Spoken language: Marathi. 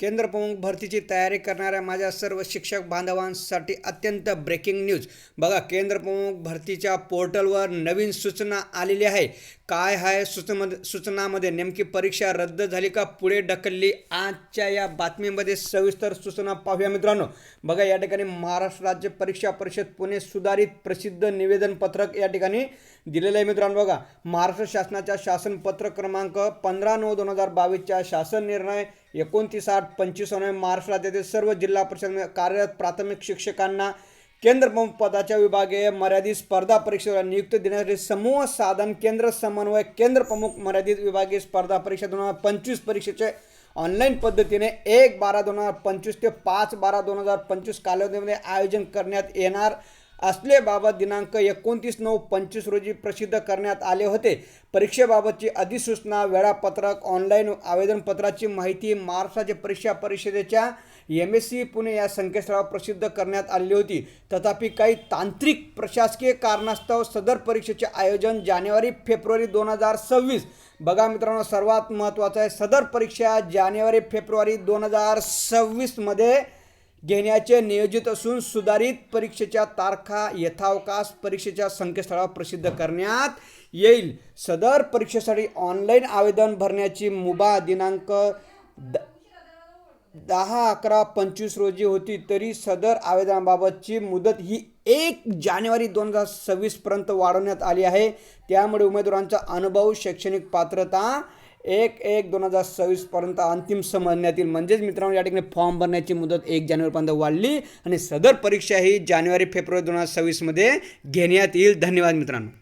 केंद्रप्रमुख भरतीची तयारी करणाऱ्या माझ्या सर्व शिक्षक बांधवांसाठी अत्यंत ब्रेकिंग न्यूज बघा केंद्रप्रमुख भरतीच्या पोर्टलवर नवीन सूचना आलेली आहे. काय आहे सूचनामध्ये सूचनामध्ये? नेमकी परीक्षा रद्द झाली का? पुढे ढकलली? आजच्या या बातमीमध्ये सविस्तर सूचना पाहूया मित्रांनो. बघा या ठिकाणी महाराष्ट्र राज्य परीक्षा परिषद पुणे सुधारित प्रसिद्ध निवेदन पत्रक या ठिकाणी दिलेलं आहे मित्रांनो. बघा महाराष्ट्र शासनाच्या शासन पत्र क्रमांक पंधरा नऊ दोन हजार बावीसच्या शासन निर्णय एकोणतीस आठ पंचवीस नोव्हेंबर महाराष्ट्र राज्यातील सर्व जिल्हा परिषद कार्यरत प्राथमिक शिक्षकांना केंद्र प्रमुख पदाच्या विभागीय मर्यादित स्पर्धा परीक्षेला नियुक्ती देण्यासाठी समूह साधन केंद्र समन्वय केंद्र प्रमुख मर्यादित विभागीय स्पर्धा परीक्षा दोन हजार पंचवीस परीक्षेचे ऑनलाईन पद्धतीने एक बारा दोन हजार पंचवीस ते पाच बारा दोन हजार पंचवीस कालावधीमध्ये आयोजन करण्यात येणार. असलेबाबत दिनांक एकोणतीस नऊ पंचवीस रोजी प्रसिद्ध करण्यात आले होते. परीक्षेबाबतची अधिसूचना वेळापत्रक ऑनलाईन आवेदनपत्राची माहिती महाराष्ट्राच्या परीक्षा परिषदेच्या एम एस सी पुणे या संकेतस्थळावर प्रसिद्ध करण्यात आलेली होती. तथापि काही तांत्रिक प्रशासकीय कारणास्तव सदर परीक्षेचे आयोजन जानेवारी फेब्रुवारी दोन हजार सव्वीस. बघा मित्रांनो सर्वात महत्त्वाचं आहे सदर परीक्षा जानेवारी फेब्रुवारी दोन हजार सव्वीसमध्ये घेण्याचे नियोजित असून सुधारित परीक्षेच्या तारखा यथावकाश परीक्षेच्या संकेतस्थळावर प्रसिद्ध करण्यात येईल. सदर परीक्षेसाठी ऑनलाईन आवेदन भरण्याची मुभा दिनांक द दहा अकरा पंचवीस रोजी होती तरी सदर आवेदनाबाबतची मुदत ही एक जानेवारी दोन हजार सव्वीसपर्यंत वाढवण्यात आली आहे. त्यामुळे उमेदवारांचा अनुभव शैक्षणिक पात्रता एक एक दोन हजार सव्वीसपर्यंत अंतिम समजण्यात येईल म्हणजेच मित्रांनो या ठिकाणी फॉर्म भरण्याची मुदत एक जानेवारीपर्यंत वाढली आणि सदर परीक्षा ही जानेवारी फेब्रुवारी दोन हजार सव्वीसमध्ये घेण्यात येईल. धन्यवाद मित्रांनो.